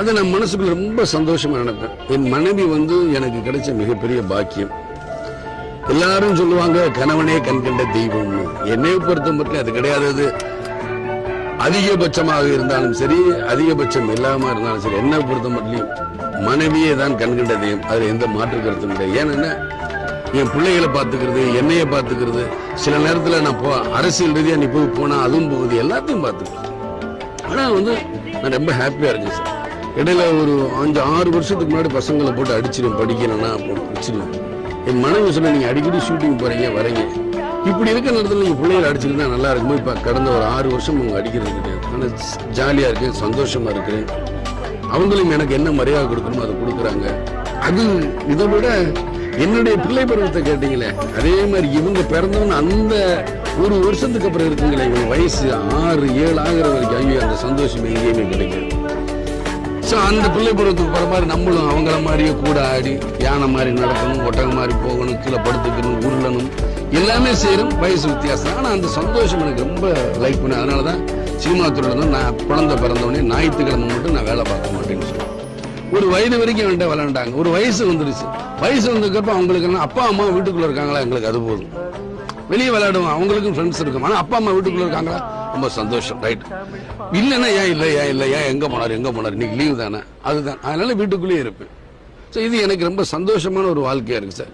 அது நான் மனசுக்குள்ள ரொம்ப சந்தோஷமா நினைப்பேன் என் மனைவி வந்து எனக்கு கிடைச்ச மிகப்பெரிய பாக்கியம். எல்லாரும் சொல்லுவாங்க கணவனே கண்கண்ட தெய்வம்னு என்னை பொறுத்த மட்டும் அது கிடையாது. அதிகபட்சமாக இருந்தாலும் சரி அதிகபட்சம் இல்லாம இருந்தாலும் சரி என்னை பொறுத்த மட்டும் மனைவியே தான் கண்கண்ட தெய்வம். அதுல எந்த மாற்று கருத்தும் கிடையாது ஏன்னா என் பிள்ளைகளை பார்த்துக்கிறது என்னைய பார்த்துக்கிறது. சில நேரத்தில் நான் போ அரசியல் ரீதியா நீ போய் போனா அதுவும் போகுது எல்லாத்தையும் பார்த்துக்கிறது ஆனா வந்து நான் ரொம்ப ஹாப்பியா இருக்கேன் சார். இடையில ஒரு அஞ்சு ஆறு வருஷத்துக்கு முன்னாடி பசங்களை போட்டு அடிச்சிடும் படிக்கணும்னா அப்போ வச்சிருவேன் என் மனைவி சொன்ன நீங்க அடிக்கடி ஷூட்டிங் போறீங்க வரீங்க. இப்படி இருக்க நேரத்தில் நீங்க பிள்ளைகள் அடிச்சிருந்தா நல்லா இருக்குமோ. இப்ப கடந்த ஒரு ஆறு வருஷம் அவங்க அடிக்கிறது கிடையாது. ஆனால் ஜாலியா இருக்கேன் சந்தோஷமா இருக்கிறேன். அவங்களும் எனக்கு என்ன மரியாதை கொடுக்கணுமோ அதை கொடுக்குறாங்க. அது இதை விட என்னுடைய பிள்ளை பருவத்தை கேட்டீங்களே அதே மாதிரி இவங்க பிறந்தவங்க அந்த ஒரு வருஷத்துக்கு அப்புறம் இருக்குங்களே இவங்க வயசு ஆறு ஏழு ஆகிற வரைக்கும் ஐயோ அந்த சந்தோஷம் எங்கேயுமே கிடைக்கும் ஸோ அந்த பிள்ளை பருவத்துக்கு போகிற மாதிரி நம்மளும் அவங்கள மாதிரியே கூட ஆடி யானை மாதிரி நடக்கணும் ஒட்டகம் மாதிரி போகணும் கீழே படுத்துக்கணும் உருளணும் எல்லாமே செய்யணும் வயசு வித்தியாசம். ஆனால் அந்த சந்தோஷம் எனக்கு ரொம்ப லைக் பண்ணேன் அதனால தான் சினிமா துறையில் நான் குழந்தை பிறந்தவொடனே ஞாயிற்றுக்கிழமை மட்டும் நான் வேலை பார்க்க மாட்டேன்னு சொல்லுவேன் ஒரு வயது வரைக்கும் என்கிட்ட விளையாண்டாங்க. ஒரு வயசு வந்துருச்சு. வயசு வந்ததுக்கப்புறம் அவங்களுக்கு அப்பா அம்மா வீட்டுக்குள்ள இருக்காங்களா? எங்களுக்கு அது போதும். வெளியே விளையாடுவோம் அவங்களுக்கும் ஃப்ரெண்ட்ஸ் இருக்கும். ஆனால் அப்பா அம்மா வீட்டுக்குள்ள இருக்காங்களா? ரொம்ப சந்தோஷம் ரைட் இல்லைன்னா ஏன் இல்லை ஏன் இல்லை ஏன் எங்கே போனார் எங்கே போனார்? இன்னைக்கு லீவு தானே? அதுதான். அதனால வீட்டுக்குள்ளேயே இருப்பேன். ஸோ இது எனக்கு ரொம்ப சந்தோஷமான ஒரு வாழ்க்கையா இருக்கு சார்